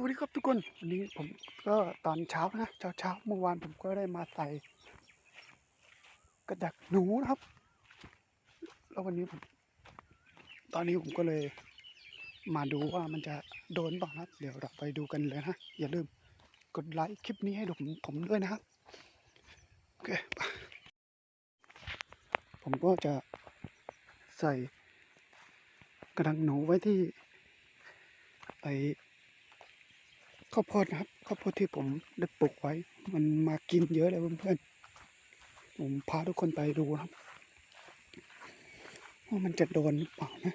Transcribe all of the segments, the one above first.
วัสดีครับทุกคนวันนี้ผมก็ตอนเช้านะเช้าเช้าๆเมื่อวานผมก็ได้มาใส่กระดักหนูนะครับ แล้ววันนี้ผม ตอนนี้ผมก็เลยมาดูว่ามันจะโดนบ้างนะเดี๋ยวเราไปดูกันเลยนะอย่าลืมกดไลค์คลิปนี้ให้ผมผมด้วยนะครับโอเคผมก็จะใส่กระดังหนูไว้ที่ไอ ข้าวโพดนะครับข้าวโพดที่ผมได้ปลูกไว้ มันมากินเยอะเลยเพื่อนๆผมพาทุกคนไปดูครับว่ามันจะโดนหรือเปล่านะ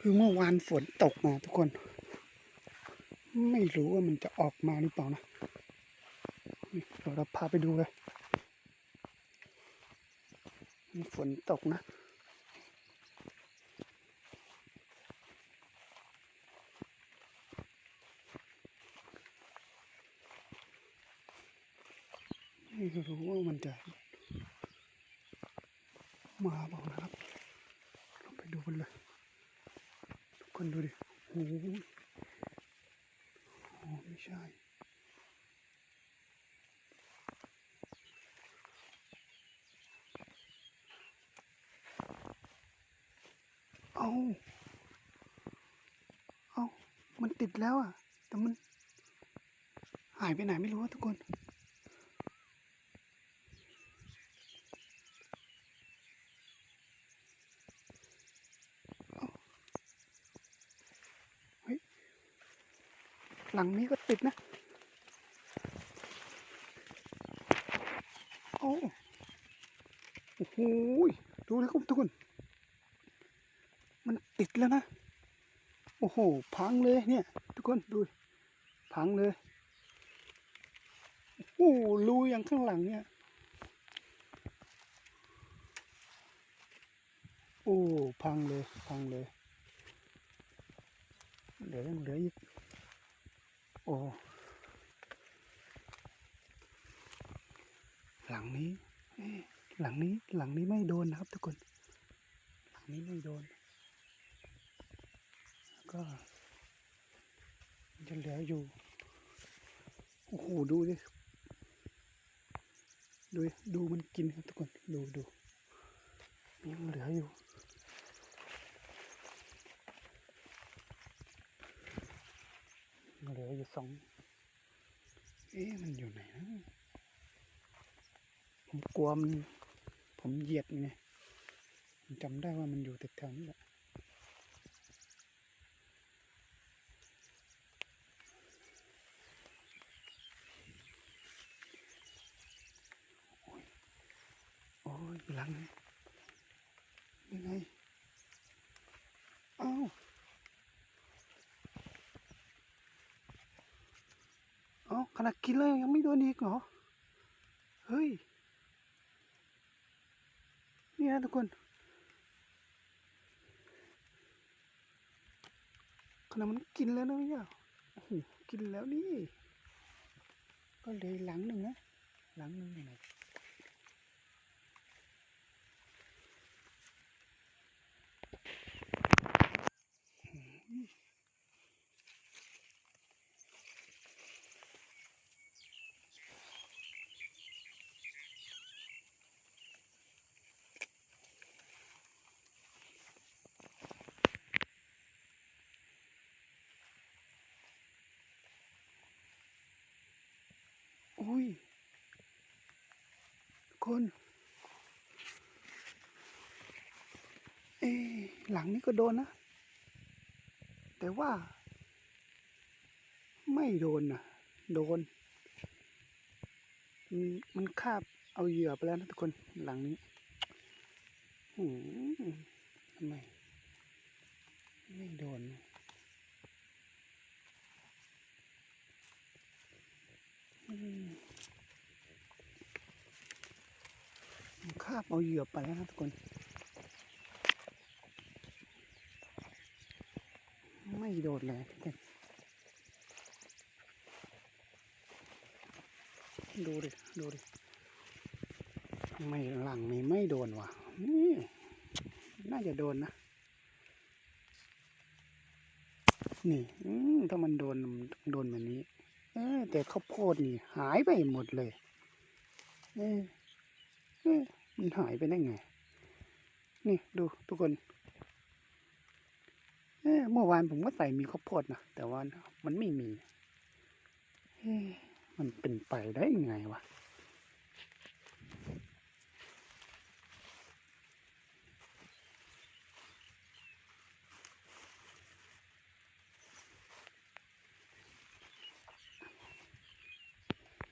คือเมื่อวานฝนตกมาทุกคน ไม่รู้ว่ามันจะออกมาหรือเปล่านะเดี๋ยวเราพาไปดูเลยฝนตกนะ ไม่รู้ว่ามันจะมาเปล่านะครับเราไปดูกันเลยทุกคนดูดิโอ้โหอ๋อไม่ใช่เอาเอามันติดแล้วอะ แต่มันหายไปไหนไม่รู้อะทุกคน หลังนี้ก็ติดนะ โอ้โอ้โหยดูนะครับทุกคน มันติดแล้วนะ โอ้โห พังเลยเนี่ย ทุกคนดู พังเลย โอ้โหรูอย่างข้างหลังเนี่ย โอ้ พังเลย พังเลย เหลือยังเหลืออีก อ้หลังนี้หลังนี้หลังนี้ไม่โดนนะครับทุกคน หลังนี้ไม่โดนแล้วก็มันจะเหลืออยู่ โอ้โห ดูดิ ดูดิดูมันกินครับทุกคน ดูดูยังเหลืออยู่ เหลืออยู่สอง เอ๊ะมันอยู่ไหนนะผมกลัวมัน ผมเหยียดไงผมจำได้ว่ามันอยู่แถวนี้แหละ โอ้ยหลังนี่ไงา เอ้าข นาดกินแล้วยังไม่โดนอีกเหรอ เฮ้ย นี่นะทุกคนขนาดมันกินแล้วนะเนี่ยโอ้โหกินแล้วนี่ ก็เลยหลังหนึ่งนะ หลังหนึ่งไหน อุ้ยคนเอหลังนี้ก็โดนนะ แต่ว่า ไม่โดนนะโดน มันมันคาบเอาเหยื่อไปแล้วนะทุกคนหลังนี้หืมทำไม ไม่โดนอืมมันคาบเอาเหยื่อไปแล้วนะทุกคน ไม่โดนเลยทุกคนดูดิ ดูดิ ไม่หลังนี้ไม่โดนว่ะ นี่ น่าจะโดนนะ นี่ถ้ามันโดน โดนแบบนี้ เออแต่ข้าวโพดนี่ หายไปหมดเลย เออเออ มันหายไปได้ไง นี่ดูทุกคนเมื่อวานผมก็ใส่มีข้าวโพดนะแต่ว่ามันไม่มีมันเป็นไปได้ยังไงวะ